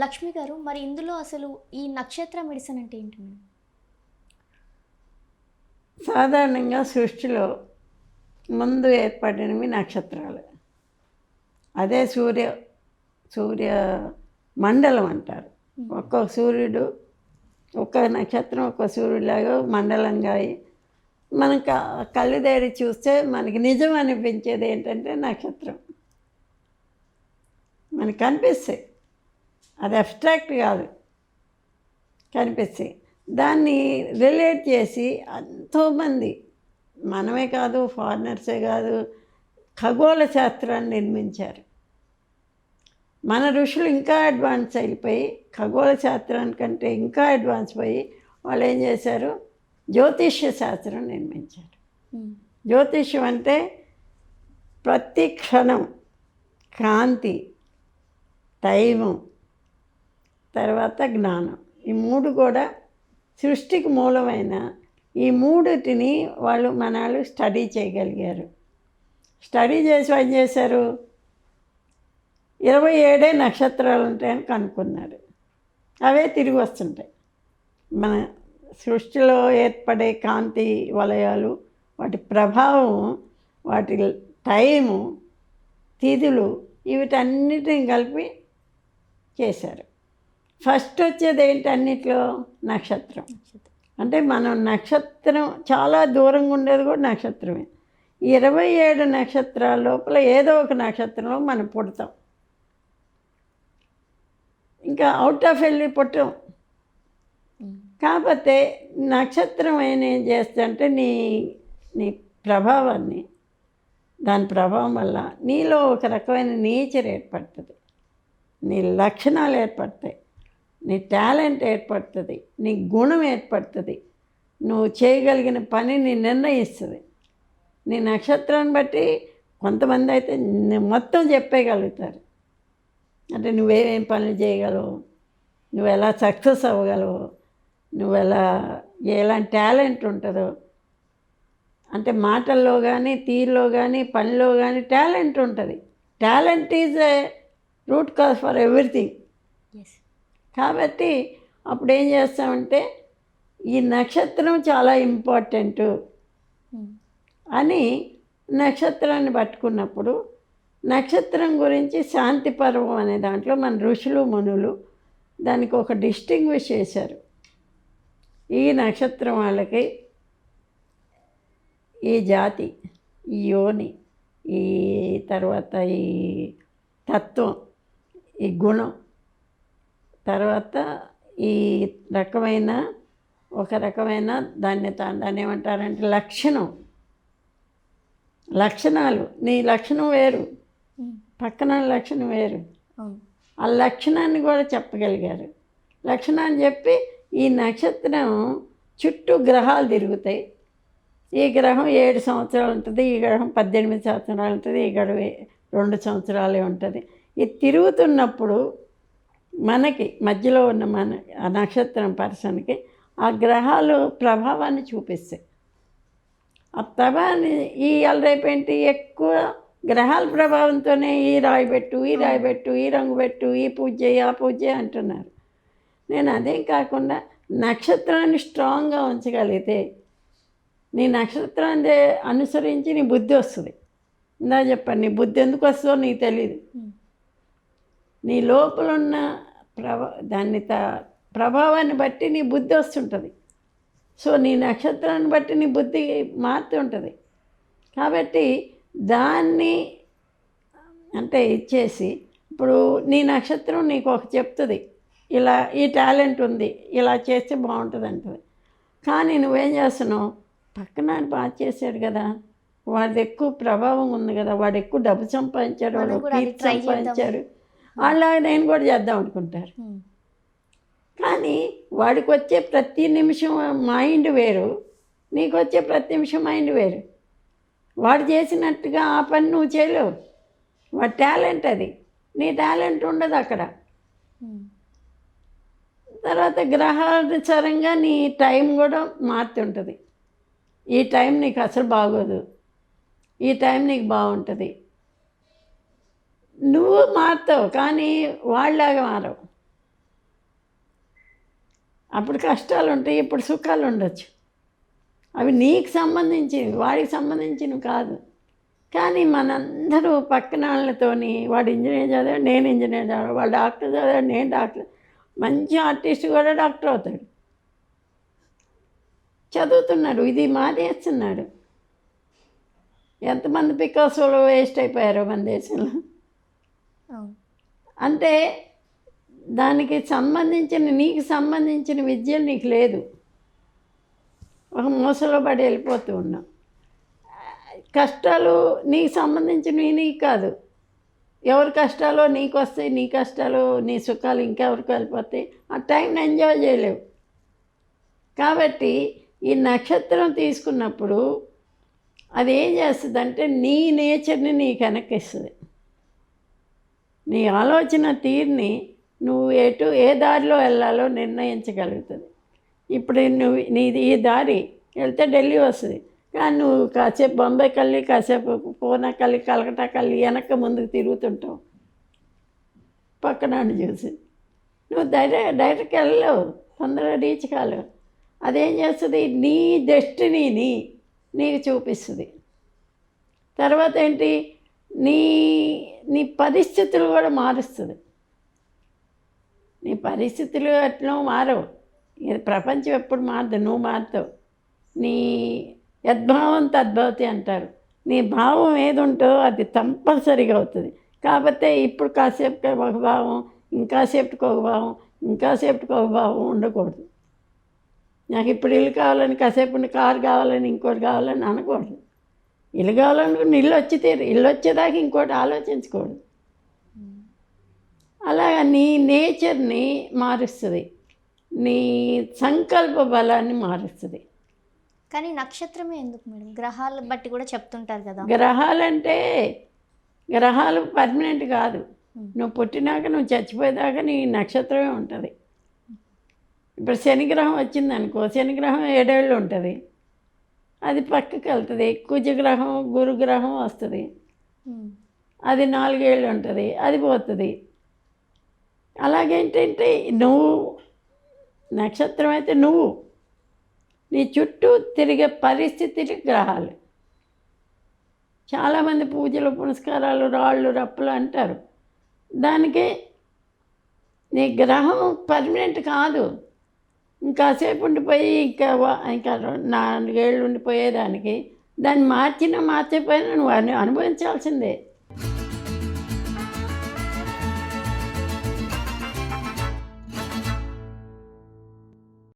లక్ష్మి గారు మరి ఇందులో అసలు ఈ నక్షత్ర మెడిసిన్ అంటే ఏంటి మేడం? సాధారణంగా సృష్టిలో ముందు ఏర్పడినవి నక్షత్రాలు. అదే సూర్య సూర్య మండలం అంటారు. ఒక్కొక్క సూర్యుడు ఒక్క నక్షత్రం ఒక్క సూర్యుడిలాగా మండలంగా అయి మనం క- కళ్ళు దేరి చూస్తే మనకి నిజం అనిపించేది ఏంటంటే నక్షత్రం. మనకి కనిపిస్తాయి. అది అబ్స్ట్రాక్ట్ కాదు. కనిపిస్తాయి దాన్ని రిలేట్ చేసి ఎంతోమంది మనమే కాదు ఫారినర్సే కాదు ఖగోళ శాస్త్రాన్ని నిర్మించారు. మన ఋషులు ఇంకా అడ్వాన్స్ అయిపోయి ఖగోళ శాస్త్రానికంటే ఇంకా అడ్వాన్స్ పోయి వాళ్ళు ఏం చేశారు? జ్యోతిష్య శాస్త్రం నిర్మించారు. జ్యోతిష్యం అంటే ప్రతి క్షణం కాంతి టైము తర్వాత జ్ఞానం. ఈ మూడు కూడా సృష్టికి మూలమైన ఈ మూడిటిని వాళ్ళు మనాళ్ళు స్టడీ చేయగలిగారు. స్టడీ చేసి ఏం చేశారు? ఇరవై ఏడే నక్షత్రాలు ఉంటాయని కనుక్కున్నారు. అవే తిరిగి వస్తుంటాయి. మన సృష్టిలో ఏర్పడే కాంతి వలయాలు వాటి ప్రభావం వాటి టైము తిథులు వీటన్నిటిని కలిపి చేశారు. ఫస్ట్ వచ్చేది ఏంటి అన్నిట్లో? నక్షత్రం. అంటే మనం నక్షత్రం చాలా దూరంగా ఉండేది కూడా నక్షత్రమే. ఇరవై ఏడు నక్షత్రాల లోపల ఏదో ఒక నక్షత్రంలో మనం పుడతాం. ఇంకా అవుట్ ఆఫ్ వెళ్ళి పుట్టం. కాకపోతే నక్షత్రం అయిన ఏం చేస్తుంటే నీ నీ ప్రభావాన్ని దాని ప్రభావం వల్ల నీలో ఒక రకమైన నేచర్ ఏర్పడుతుంది. నీ లక్షణాలు ఏర్పడతాయి. నీ టాలెంట్ ఏర్పడుతుంది నీ గుణం ఏర్పడుతుంది నువ్వు చేయగలిగిన పనిని నిర్ణయిస్తుంది. నీ నక్షత్రాన్ని బట్టి కొంతమంది అయితే మొత్తం చెప్పేయగలుగుతారు. అంటే నువ్వేమేం పనులు చేయగలవు నువ్వు ఎలా సక్సెస్ అవ్వగలవు నువ్వు ఎలా ఎలాంటి టాలెంట్ ఉంటుందో. అంటే మాటల్లో కానీ తీరులో కానీ పనిలో కానీ టాలెంట్ ఉంటుంది. Talent is a root cause for everything. Yes కాబట్టి అప్పుడు ఏం చేస్తామంటే ఈ నక్షత్రం చాలా ఇంపార్టెంట్. అని నక్షత్రాన్ని పట్టుకున్నప్పుడు నక్షత్రం గురించి శాంతి పర్వం అనే దాంట్లో మన ఋషులు మునులు దానికి ఒక డిస్టింగ్విష్ చేశారు ఈ నక్షత్రం వాళ్ళకి ఈ జాతి ఈ యోని ఈ తర్వాత ఈ తత్వం ఈ గుణం తర్వాత ఈ రకమైన ఒక రకమైన దాన్ని దాన్ని ఏమంటారంటే లక్షణం. లక్షణాలు. నీ లక్షణం వేరు. పక్కన లక్షణం వేరు. ఆ లక్షణాన్ని కూడా చెప్పగలిగారు. లక్షణాన్ని చెప్పి ఈ నక్షత్రం చుట్టూ గ్రహాలు తిరుగుతాయి. ఈ గ్రహం ఏడు సంవత్సరాలు ఉంటుంది ఈ గ్రహం పద్దెనిమిది సంవత్సరాలు ఉంటుంది ఈ ఏ- రెండు సంవత్సరాలే ఉంటుంది. ఇది తిరుగుతున్నప్పుడు మనకి మధ్యలో ఉన్న మన ఆ నక్షత్రం పర్సన్కి ఆ గ్రహాలు ప్రభావాన్ని చూపిస్తాయి. ఆ ప్రభావాన్ని ఈ రేపు ఏంటి? ఎక్కువ గ్రహాల ప్రభావంతోనే ఈ రాయి పెట్టు ఈ రాయి పెట్టు ఈ రంగు పెట్టు ఈ పూజ చేయి ఆ పూజ అంటున్నారు. నేను అదేం కాకుండా నక్షత్రాన్ని స్ట్రాంగ్గా ఉంచగలిగితే నీ నక్షత్రాన్ని అనుసరించి నీ బుద్ధి వస్తుంది. ఇందా చెప్పాను నీ బుద్ధి ఎందుకు వస్తుందో నీకు తెలియదు. నీ లోపల ఉన్న ప్రభా దాన్ని త ప్రభావాన్ని బట్టి నీ బుద్ధి వస్తుంటుంది. సో నీ నక్షత్రాన్ని బట్టి నీ బుద్ధి మారుతుంటుంది. కాబట్టి దాన్ని అంటే ఇచ్చేసి ఇప్పుడు నీ నక్షత్రం నీకు ఒక చెప్తుంది. ఇలా ఈ టాలెంట్ ఉంది ఇలా చేస్తే బాగుంటుంది అంటుంది. కానీ నువ్వేం చేస్తున్నావు? పక్కన బాగా చేశాడు కదా. వాడిది ఎక్కువ ప్రభావం ఉంది కదా. వాడు ఎక్కువ డబ్బు సంపాదించాడు వాడు. సంపాదించాడు. అలా నేను కూడా చేద్దాం అనుకుంటారు. కానీ వాడికి వచ్చే ప్రతి నిమిషం మైండ్ వేరు నీకు వచ్చే ప్రతి నిమిషం మైండ్ వేరు. వాడు చేసినట్టుగా ఆ పని నువ్వు చేయలేవు. వాడి టాలెంట్ అది. నీ టాలెంట్ ఉండదు అక్కడ. తర్వాత గ్రహానుసారంగా నీ టైం కూడా మారుతుంటుంది. ఈ టైం నీకు అసలు బాగోదు. ఈ టైం నీకు బాగుంటుంది. నువ్వు మారుతావు కానీ వాళ్ళలాగా మారవు. అప్పుడు కష్టాలు ఉంటాయి ఇప్పుడు సుఖాలు ఉండొచ్చు అవి నీకు సంబంధించినవి వాడికి సంబంధించినవి కాదు. కానీ మనందరూ పక్కన వాళ్ళతోని వాడు ఇంజనీర్ చదివాడు నేను ఇంజనీర్ చదివాడు వాడు డాక్టర్ చదివాడు నేను డాక్టర్ మంచి ఆర్టిస్ట్ కూడా డాక్టర్ అవుతాడు. చదువుతున్నాడు ఇది మానేస్తున్నాడు. ఎంతమంది పికాసోలు వేస్ట్ అయిపోయారో మన దేశంలో. అంటే దానికి సంబంధించిన నీకు సంబంధించిన విద్య నీకు లేదు. ఒక మూసలో పడి వెళ్ళిపోతూ ఉన్నాం కష్టాలు నీకు సంబంధించినవి నీకు కాదు. ఎవరి కష్టాలు నీకు వస్తాయి నీ కష్టాలు నీ సుఖాలు ఇంకెవరికి వెళ్ళిపోతాయి? ఆ టైంని ఎంజాయ్ చేయలేవు. కాబట్టి ఈ నక్షత్రం తీసుకున్నప్పుడు అది ఏం చేస్తుందంటే నీ నేచర్ని నీకు వెనక్కిస్తుంది. నీ ఆలోచన తీరుని నువ్వు ఎటు ఏ దారిలో వెళ్ళాలో నిర్ణయించగలుగుతుంది. ఇప్పుడు నువ్వు నీది ఈ దారి వెళ్తే ఢిల్లీ వస్తుంది. కానీ నువ్వు కాసేపు బొంబాయి కళ్ళి కాసేపు పూనా కళ్ళి కలకటా కళ్ళి వెనక ముందుకు తిరుగుతుంటావు. పక్కన చూసి. నువ్వు డైరెక్ట్ డైరెక్ట్ వెళ్ళలేవు. తొందరగా రీచ్ కాలేవు. అదేం చేస్తుంది? నీ డెస్టినీని నీకు చూపిస్తుంది. తర్వాత ఏంటి? నీ నీ పరిస్థితులు కూడా మారుస్తుంది. నీ పరిస్థితులు ఎట్లా మారవు. ప్రపంచం ఎప్పుడు మారదు నువ్వు మారుతావు. నీ యద్భావం తద్భవతి అంటారు. నీ భావం ఏది ఉంటో అది కంపల్సరీగా అవుతుంది. కాకపోతే ఇప్పుడు కాసేపుకి ఒక భావం ఇంకాసేపటికి ఒక భావం ఇంకాసేపటికి ఒక భావం ఉండకూడదు. నాకు ఇప్పుడు ఇల్లు కావాలని కాసేపు కారు కావాలని ఇంకోటి కావాలని అనకూడదు. ఇల్లు కావాలనుకుని ఇల్లు వచ్చి తీరు ఇల్లు వచ్చేదాకా ఇంకోటి ఆలోచించకూడదు అలాగా నీ నేచర్ని మారుస్తుంది. నీ సంకల్ప బలాన్ని మారుస్తుంది. కానీ నక్షత్రమే ఎందుకు మేడం? గ్రహాల బట్టి కూడా చెప్తుంటారు కదా. గ్రహాలంటే గ్రహాలు పర్మనెంట్ కాదు. నువ్వు పుట్టినాక నువ్వు చచ్చిపోయేదాకా నీ నక్షత్రమే ఉంటుంది. ఇప్పుడు శనిగ్రహం వచ్చింది అనుకో శనిగ్రహం ఏడేళ్ళు ఉంటుంది. అది పక్కకి వెళ్తుంది. కుజగ్రహం గురుగ్రహం వస్తుంది. అది నాలుగేళ్ళు ఉంటుంది. అది పోతుంది. అలాగేంటంటే నువ్వు నక్షత్రం అయితే నువ్వు. నీ చుట్టూ తిరిగే పరిస్థితులు గ్రహాలు. చాలామంది పూజలు పునస్కారాలు రాళ్ళు రప్పులు అంటారు. దానికి నీ గ్రహం పర్మనెంట్ కాదు. ఇంకాసేపు ఉండిపోయి ఇంకా వా- ఇంకా నాలుగేళ్ళు ఉండిపోయేదానికి. దాన్ని మార్చినా మార్చకపోయినా నువ్వు అను అనుభవించాల్సిందే.